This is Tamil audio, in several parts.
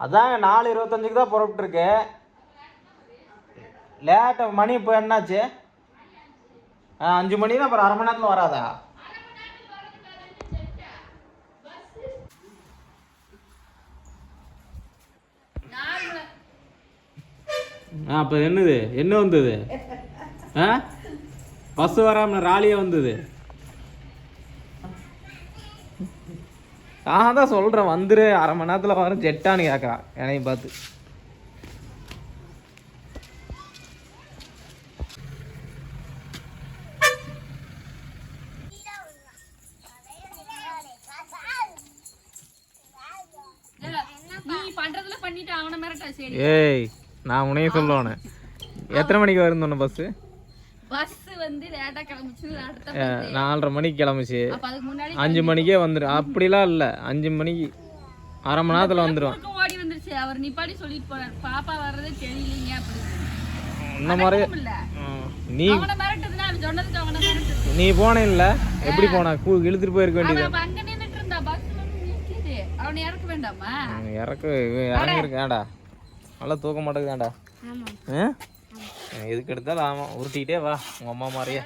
அதாங்க நாலு இருபத்தஞ்சுக்கு தான் புறப்பட்டுருக்கு. லேட்டாக மணி இப்போ என்னாச்சு? ஆ அஞ்சு மணி தான் அப்புறம் அரை மணி நேரத்தில் வராதா? ஆ அப்போ என்னது? என்ன வந்தது? ஆ? பஸ் வராமல் ராலியே வந்தது? நான் தான் சொல்கிறேன் வந்துரு. அரை மணி நேரத்தில் வரும் ஜெட்டான்னு கேட்குறான் என்னையும் பார்த்து. ஏய் நான் உனையும் சொல்லுவானே எத்தனை மணிக்கு வரும் பஸ்ஸு பஸ் வந்து லேட்டா கிளம்பிச்சு அடுத்த நாலரை மணிக்கு கிளம்புச்சு. அப்ப அதுக்கு முன்னாடி அஞ்சு மணிக்கே வந்துடும் அப்படிலாம் இல்லை. அஞ்சு மணிக்கு அரை மணி நேரத்தில் வந்துடும் குறுக்க ஓடி வந்துருச்சு. அவர் நிப்பாடி சொல்லிட்டு போறாரு. பாப்பா வர்றதே தெரியலீங்க அப்படின்னு. இந்த மாதிரி நீ நீ போனே இல்லை? எப்படி போன? கூ இழுத்துட்டு போயிருக்க வேண்டியது அவன் அப்ப அங்க நின்னுட்டு இருந்தா. பஸ் வந்து நிக்குது. அவனை இறக்க இறங்கியிருக்கேன்டா. நல்லா தூக்க மாட்டேங்குதாண்டா ஆ? எதுக்கு எடுத்தாலும் ஆமாம் உருட்டிக்கிட்டே வா உங்கள் அம்மா மாதிரியே.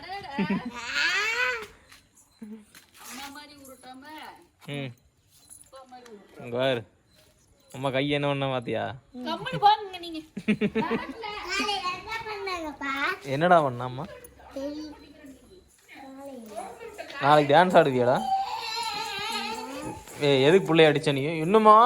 ம். இங்கே பாரு. அம்மா கை என்ன பண்ண நீங்க. என்னடா பண்ண அம்மா? நாளைக்கு டான்ஸ் ஆடுவியாடா? ஏ எதுக்கு பிள்ளைய அடிச்ச நீ? இன்னுமா?